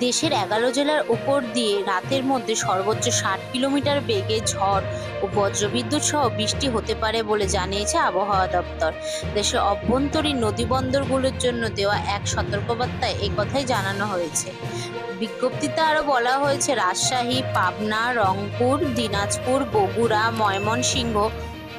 দেশের এগারো জেলার ওপর দিয়ে রাতের মধ্যে সর্বোচ্চ ষাট কিলোমিটার বেগে ঝড় ও বজ্রবিদ্যুৎ সহ বৃষ্টি হতে পারে বলে জানিয়েছে আবহাওয়া দপ্তর। দেশের অভ্যন্তরীণ নদীবন্দরগুলোর জন্য দেওয়া এক সতর্কবার্তায় এই কথাই জানানো হয়েছে। বিজ্ঞপ্তিতে আরও বলা হয়েছে, রাজশাহী, পাবনা, রংপুর, দিনাজপুর, বগুড়া, ময়মনসিংহ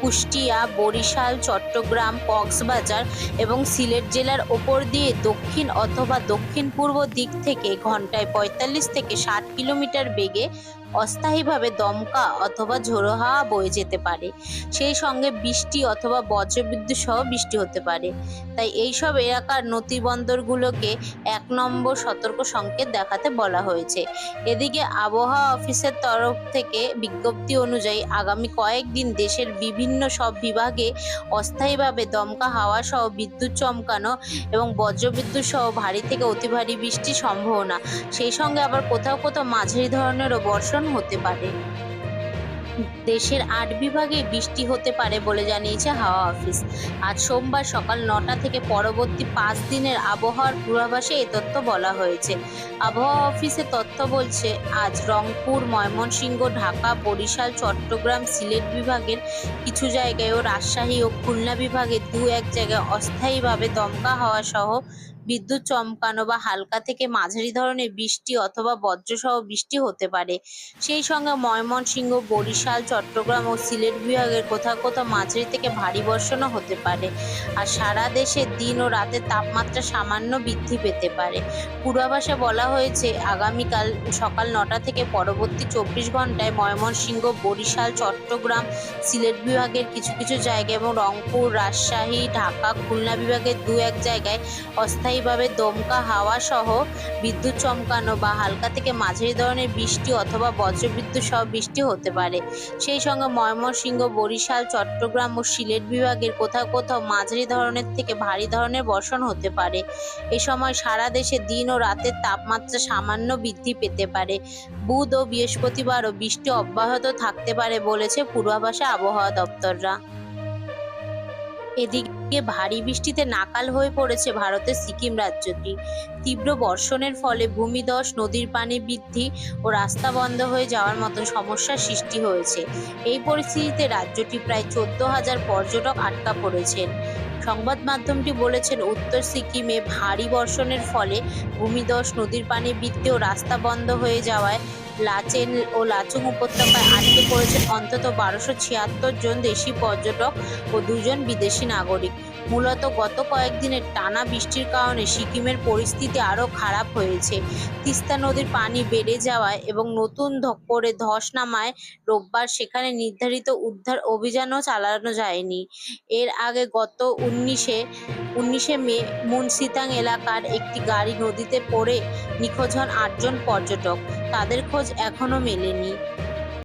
কুষ্টিয়া, বরিশাল, চট্টগ্রাম, কক্সবাজার এবং সিলেট জেলার ওপর দিয়ে দক্ষিণ অথবা দক্ষিণ পূর্ব দিক থেকে ঘন্টায় পঁয়তাল্লিশ থেকে ষাট কিলোমিটার বেগে অস্থায়ীভাবে দমকা অথবা ঝোড়ো হাওয়া বয়ে যেতে পারে। সেই সঙ্গে বৃষ্টি অথবা বজ্রবিদ্যুৎ সহ বৃষ্টি হতে পারে। তাই এইসব এলাকার নথিবন্দরগুলোকে এক নম্বর সতর্ক সংকেত দেখাতে বলা হয়েছে। এদিকে আবহাওয়া অফিসের তরফ থেকে বিজ্ঞপ্তি অনুযায়ী আগামী কয়েকদিন দেশের বিভিন্ন সব বিভাগে অস্থায়ীভাবে দমকা হাওয়া সহ বিদ্যুৎ চমকানো এবং বজ্রবিদ্যুৎ সহ ভারী থেকে অতি ভারী বৃষ্টির সম্ভাবনা। সেই সঙ্গে আবার কোথাও কোথাও মাঝারি ধরনেরও বর্ষণ হতে পারে। দেশের আট বিভাগে বৃষ্টি হতে পারে বলে জানিয়েছে হাওয়া অফিস। আজ সোমবার সকাল নটা থেকে পরবর্তী পাঁচ দিনের আবহাওয়ার পূর্বাভাসে এ তথ্য বলা হয়েছে। আবহাওয়া অফিসের তথ্য বলছে, আজ রংপুর, ময়মনসিংহ, ঢাকা, বরিশাল, চট্টগ্রাম, সিলেট বিভাগের কিছু জায়গায় ও রাজশাহী ও খুলনা বিভাগে দু এক জায়গায় অস্থায়ীভাবে দমকা হাওয়া সহ বিদ্যুৎ চমকানো বা হালকা থেকে মাঝারি ধরনের বৃষ্টি অথবা বজ্রসহ বৃষ্টি হতে পারে। সেই সঙ্গে ময়মনসিংহ, বরিশাল, চট্টগ্রাম ও সিলেট বিভাগের কোথাও কোথাও মাঝারি থেকে ভারী বর্ষণও হতে পারে। আর সারা দেশে দিন ও রাতের তাপমাত্রা সামান্য বৃদ্ধি পেতে পারে। পূর্বাভাসে বলা হয়েছে, আগামীকাল সকাল নটা থেকে পরবর্তী চব্বিশ ঘন্টায় ময়মনসিংহ, বরিশাল, চট্টগ্রাম, সিলেট বিভাগের কিছু কিছু জায়গায় এবং রংপুর, রাজশাহী, ঢাকা, খুলনা বিভাগের দু এক জায়গায় অস্থায়ীভাবে দমকা হাওয়া সহ বিদ্যুৎ চমকানো বা হালকা থেকে মাঝারি ধরনের বৃষ্টি অথবা বজ্রবিদ্যুৎ সহ বৃষ্টি হতে পারে। সেই সঙ্গে ময়মনসিংহ, বরিশাল, চট্টগ্রাম ও সিলেট বিভাগের কোথাও কোথাও মাঝারি ধরনের থেকে ভারী ধরনের বর্ষণ হতে পারে। এ সময় সারা দেশে দিন ও রাতের তাপমাত্রা সামান্য বৃদ্ধি পেতে পারে। বুধ ও বৃহস্পতিবারও বৃষ্টি অব্যাহত থাকতে পারে বলেছে পূর্বাভাসে আবহাওয়া দপ্তররা। এদিকে ভারী বৃষ্টিতে নাকাল হয়ে পড়েছে ভারতের সিকিম রাজ্যটি। তীব্র বর্ষণের ফলে ভূমিধস, নদীর পানি বৃদ্ধি ও রাস্তা বন্ধ হয়ে যাওয়ার মতো সমস্যার সৃষ্টি হয়েছে। এই পরিস্থিতিতে রাজ্যটি প্রায় চোদ্দ হাজার পর্যটক আটকা পড়েছেন। সংবাদ মাধ্যমটি বলেছেন, উত্তর সিকিমে ভারী বর্ষণের ফলে ভূমিধস, নদীর পানি বৃদ্ধি ও রাস্তা বন্ধ হয়ে যাওয়ায় লাচেন ও লাচুং উপত্যকায় আটকে পড়েছেন অন্তত বারোশো ছিয়াত্তর জন দেশি পর্যটক ও দুজন বিদেশি নাগরিক। মূলত গত কয়েকদিনের টানা বৃষ্টির কারণে সিকিমের পরিস্থিতি আরও খারাপ হয়েছে। তিস্তা নদীর পানি বেড়ে যাওয়ায় এবং নতুন করে ধস নামায় রোববার সেখানে নির্ধারিত উদ্ধার অভিযানও চালানো যায়নি। এর আগে গত উনিশে উনিশে মে, মুনসিতাং এলাকার একটি গাড়ি নদীতে পড়ে নিখোঁজ হন আটজন পর্যটক। তাদের খোঁজ এখনও মেলেনি।